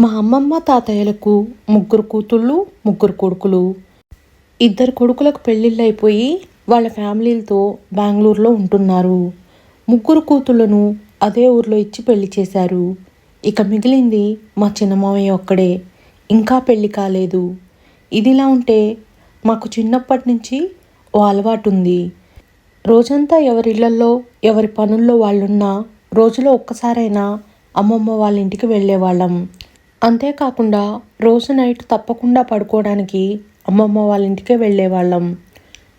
మా అమ్మమ్మ తాతయ్యలకు ముగ్గురు కూతుళ్ళు ముగ్గురు కొడుకులు. ఇద్దరు కొడుకులకు పెళ్ళిళ్ళు అయిపోయి వాళ్ళ ఫ్యామిలీలతో బెంగళూరులో ఉంటున్నారు. ముగ్గురు కూతుళ్ళను అదే ఊర్లో ఇచ్చి పెళ్ళి చేశారు. ఇక మిగిలింది మా చిన్నమామయ్య ఒక్కడే. ఇంకా పెళ్ళి కాలేదు. ఇదిలా ఉంటే మాకు చిన్నప్పటి నుంచి ఓ అలవాటు ఉంది రోజంతా ఎవరిళ్ళల్లో ఎవరి పనుల్లో వాళ్ళున్నా రోజులో ఒక్కసారైనా అమ్మమ్మ వాళ్ళ ఇంటికి వెళ్ళేవాళ్ళం. అంతేకాకుండా రోజు నైట్ తప్పకుండా పడుకోవడానికి అమ్మమ్మ వాళ్ళ ఇంటికే వెళ్ళేవాళ్ళం.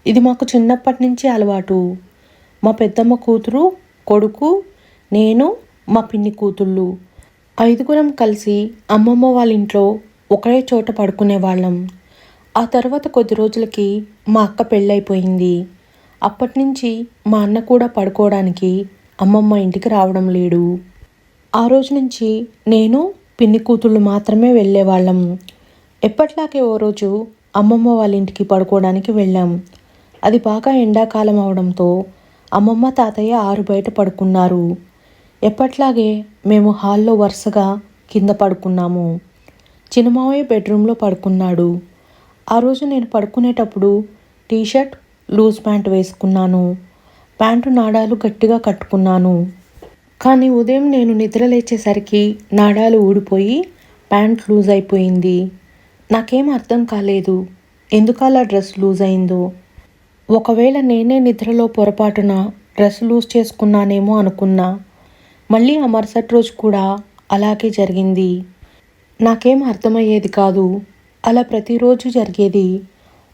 ఇది మాకు చిన్నప్పటి నుంచి అలవాటు. మా పెద్దమ్మ కూతురు కొడుకు నేను మా పిన్ని కూతుళ్ళు. ఐదుగురం కలిసి అమ్మమ్మ వాళ్ళ ఇంట్లో ఒకే చోట పడుకునేవాళ్ళం. ఆ తర్వాత కొద్ది రోజులకి మా అక్క పెళ్ళైపోయింది. అప్పటి నుంచి మా అన్న కూడా పడుకోవడానికి అమ్మమ్మ ఇంటికి రావడం లేడు ఆ రోజు నుంచి నేను పిన్ని కూతుళ్ళు మాత్రమే వెళ్ళేవాళ్ళం. ఎప్పట్లాగే ఓ రోజు అమ్మమ్మ వాళ్ళ ఇంటికి పడుకోవడానికి వెళ్ళాం. అది బాగా ఎండాకాలం అవడంతో అమ్మమ్మ తాతయ్య ఆరు బయట పడుకున్నారు. ఎప్పట్లాగే మేము హాల్లో వరుసగా కింద పడుకున్నాము. చిన్నమావయ్య బెడ్రూమ్లో పడుకున్నాడు. ఆ రోజు నేను పడుకునేటప్పుడు టీషర్ట్ లూజ్ ప్యాంట్ వేసుకున్నాను. ప్యాంటు నాడాలు గట్టిగా కట్టుకున్నాను. కానీ ఉదయం నేను నిద్ర లేచేసరికి నాడాలు ఊడిపోయి ప్యాంట్ లూజ్ అయిపోయింది. నాకేం అర్థం కాలేదు. ఎందుకు అలా డ్రెస్ లూజ్ అయిందో. ఒకవేళ నేనే నిద్రలో పొరపాటున డ్రెస్ లూజ్ చేసుకున్నానేమో అనుకున్నా. మళ్ళీ ఆ మరుసటి రోజు కూడా అలాగే జరిగింది. నాకేం అర్థమయ్యేది కాదు. అలా ప్రతిరోజు జరిగేది.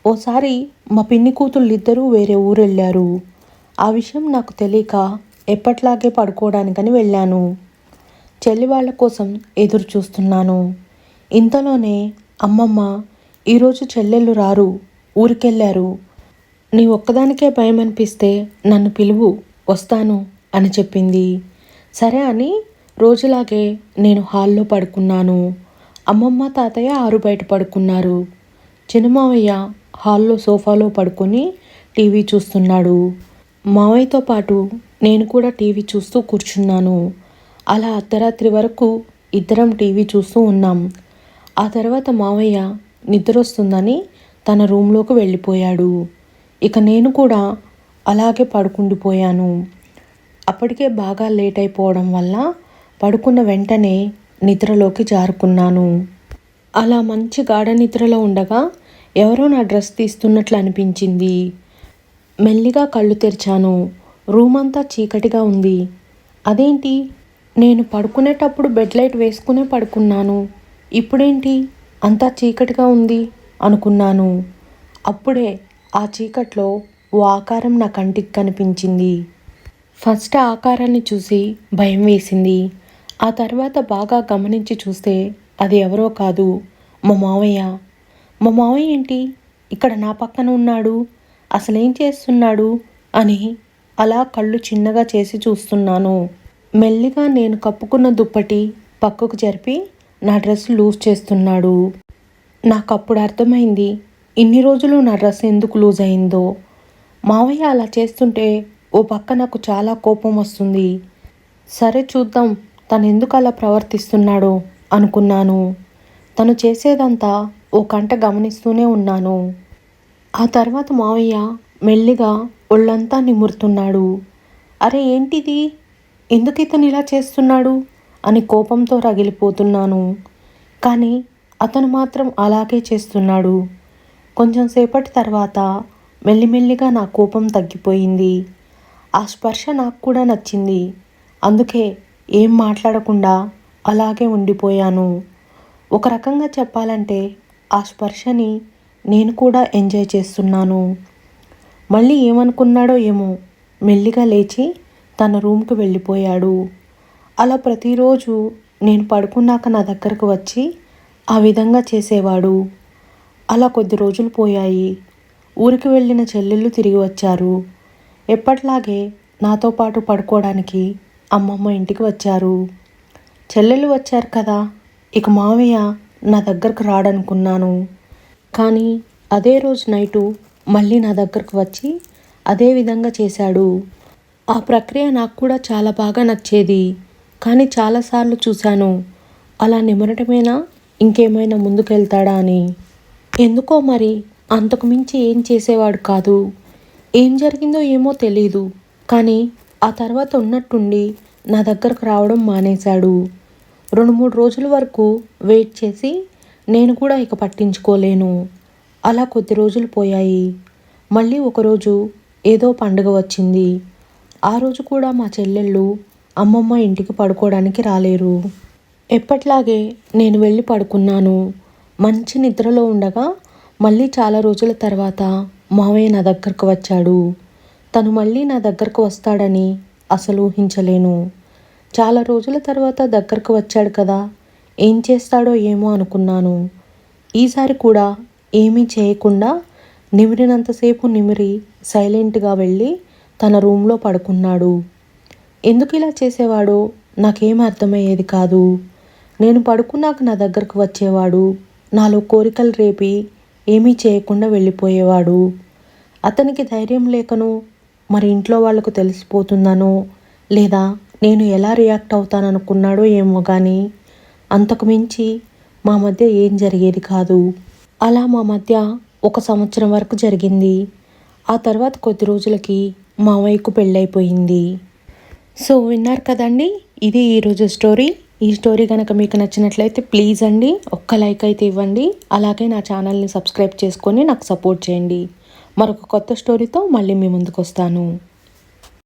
ఓసారి మా పిన్ని కూతుళ్ళిద్దరూ వేరే ఊరు వెళ్ళారు ఆ విషయం నాకు తెలియక ఎప్పట్లాగే పడుకోవడానికని వెళ్ళాను. చెల్లి వాళ్ళ కోసం ఎదురు చూస్తున్నాను. ఇంతలోనే అమ్మమ్మ ఈరోజు చెల్లెళ్ళు రారు ఊరికెళ్ళారు. నీ ఒక్కదానికే భయం అనిపిస్తే నన్ను పిలువు వస్తాను అని చెప్పింది. సరే అని రోజులాగే నేను హాల్లో పడుకున్నాను. అమ్మమ్మ తాతయ్య ఆరు బయట పడుకున్నారు. చిన్నమావయ్య హాల్లో సోఫాలో పడుకొని టీవీ చూస్తున్నాడు. మావయ్యతో పాటు నేను కూడా టీవీ చూస్తూ కూర్చున్నాను. అలా అర్ధరాత్రి వరకు ఇద్దరం టీవీ చూస్తూ ఉన్నాం. ఆ తర్వాత మావయ్య నిద్ర వస్తుందని తన రూమ్లోకి వెళ్ళిపోయాడు. ఇక నేను కూడా అలాగే పడుకుండిపోయాను అప్పటికే బాగా లేట్ అయిపోవడం వల్ల పడుకున్న వెంటనే నిద్రలోకి జారుకున్నాను. అలా మంచి గాఢ నిద్రలో ఉండగా ఎవరో నా డ్రెస్ తీస్తున్నట్లు అనిపించింది. మెల్లిగా కళ్ళు తెరిచాను. రూమ్ అంతా చీకటిగా ఉంది. అదేంటి? నేను పడుకునేటప్పుడు బెడ్ లైట్ వేసుకునే పడుకున్నాను. ఇప్పుడేంటి? అంతా చీకటిగా ఉంది అనుకున్నాను. అప్పుడే ఆ చీకట్లో ఓ ఆకారం నా కంటికి కనిపించింది. ఫస్ట్ ఆకారాన్ని చూసి భయం వేసింది. ఆ తర్వాత బాగా గమనించి చూస్తే అది ఎవరో కాదు మా మావయ్య. మా మావయ్య ఏంటి? ఇక్కడ నా పక్కన ఉన్నాడు. అసలేం చేస్తున్నాడు? అని అలా కళ్ళు చిన్నగా చేసి చూస్తున్నాను. మెల్లిగా నేను కప్పుకున్న దుప్పటి పక్కకు జరిపి నా డ్రెస్ లూజ్ చేస్తున్నాడు. నాకు అప్పుడు అర్థమైంది ఇన్ని రోజులు నా డ్రెస్ ఎందుకు లూజ్ అయిందో. మావయ్య అలా చేస్తుంటే ఓ పక్క నాకు చాలా కోపం వస్తుంది. సరే చూద్దాం తను ఎందుకు అలా ప్రవర్తిస్తున్నాడో అనుకున్నాను. తను చేసేదంతా ఓ కంట గమనిస్తూనే ఉన్నాను. ఆ తర్వాత మావయ్య మెల్లిగా ఒళ్ళంతా నిమురుతున్నాడు. అరే ఏంటిది? ఎందుకు ఇతను ఇలా చేస్తున్నాడు? అని కోపంతో రగిలిపోతున్నాను. కానీ అతను మాత్రం అలాగే చేస్తున్నాడు. కొంచెం సేపటి తర్వాత మెల్లిమెల్లిగా నా కోపం తగ్గిపోయింది. ఆ స్పర్శ నాకు కూడా నచ్చింది. అందుకే ఏం మాట్లాడకుండా అలాగే ఉండిపోయాను. ఒక రకంగా చెప్పాలంటే ఆ స్పర్శని నేను కూడా ఎంజాయ్ చేస్తున్నాను. మళ్ళీ ఏమనుకున్నాడో ఏమో. మెల్లిగా లేచి తన రూమ్కి వెళ్ళిపోయాడు. అలా ప్రతిరోజు నేను పడుకున్నాక నా దగ్గరకు వచ్చి ఆ విధంగా చేసేవాడు. అలా కొద్ది రోజులు పోయాయి. ఊరికి వెళ్ళిన చెల్లెళ్ళు తిరిగి వచ్చారు. ఎప్పట్లాగే నాతో పాటు పడుకోవడానికి అమ్మమ్మ ఇంటికి వచ్చారు. చెల్లెళ్ళు వచ్చారు కదా ఇక మావయ్య నా దగ్గరకు రాడనుకున్నాను. కానీ అదే రోజు నైటు మళ్ళీ నా దగ్గరకు వచ్చి అదే విధంగా చేశాడు. ఆ ప్రక్రియ నాకు కూడా చాలా బాగా నచ్చేది. కానీ చాలాసార్లు చూశాను. అలా నిమరటమేనా? ఇంకేమైనా ముందుకెళ్తాడా అని. ఎందుకో మరి? అంతకు మించి ఏం చేసేవాడు కాదు. ఏం జరిగిందో ఏమో తెలీదు. కానీ ఆ తర్వాత ఉన్నట్టుండి నా దగ్గరకు రావడం మానేశాడు. రెండు మూడు రోజుల వరకు వెయిట్ చేసి నేను కూడా ఇక పట్టించుకోలేను. అలా కొద్ది రోజులు పోయాయి. మళ్ళీ ఒకరోజు ఏదో పండుగ వచ్చింది. ఆ రోజు కూడా మా చెల్లెళ్ళు అమ్మమ్మ ఇంటికి పడుకోవడానికి రాలేరు. ఎప్పట్లాగే నేను వెళ్ళి పడుకున్నాను. మంచి నిద్రలో ఉండగా మళ్ళీ చాలా రోజుల తర్వాత మావయ్య నా దగ్గరకు వచ్చాడు. తను మళ్ళీ నా దగ్గరకు వస్తాడని అసలు ఊహించలేను. చాలా రోజుల తర్వాత దగ్గరకు వచ్చాడు కదా ఏం చేస్తాడో ఏమో అనుకున్నాను. ఈసారి కూడా ఏమీ చేయకుండా నిమిరినంతసేపు నిమిరి సైలెంట్గా వెళ్ళి తన రూమ్లో పడుకున్నాడు. ఎందుకు ఇలా చేసేవాడో? నాకేం అర్థమయ్యేది కాదు. నేను పడుకున్నాక నా దగ్గరకు వచ్చేవాడు. నాలో కోరికలు రేపి ఏమీ చేయకుండా వెళ్ళిపోయేవాడు. అతనికి ధైర్యం లేకను మరి ఇంట్లో వాళ్ళకు తెలిసిపోతుందనో లేదా నేను ఎలా రియాక్ట్ అవుతాననుకున్నాడో ఏమో కానీ అంతకు మించి మా మధ్య ఏం జరిగేది కాదు. అలా మా మధ్య ఒక సంవత్సరం వరకు జరిగింది. ఆ తర్వాత కొద్ది రోజులకి మావయ్యకు పెళ్ళైపోయింది. సో విన్నారు కదండి? ఇది ఈరోజు స్టోరీ. ఈ స్టోరీ కనుక మీకు నచ్చినట్లయితే ప్లీజ్ అండి ఒక్క లైక్ అయితే ఇవ్వండి. అలాగే నా ఛానల్ని సబ్స్క్రైబ్ చేసుకొని నాకు సపోర్ట్ చేయండి. మరొక కొత్త స్టోరీతో మళ్ళీ మీ ముందుకు వస్తాను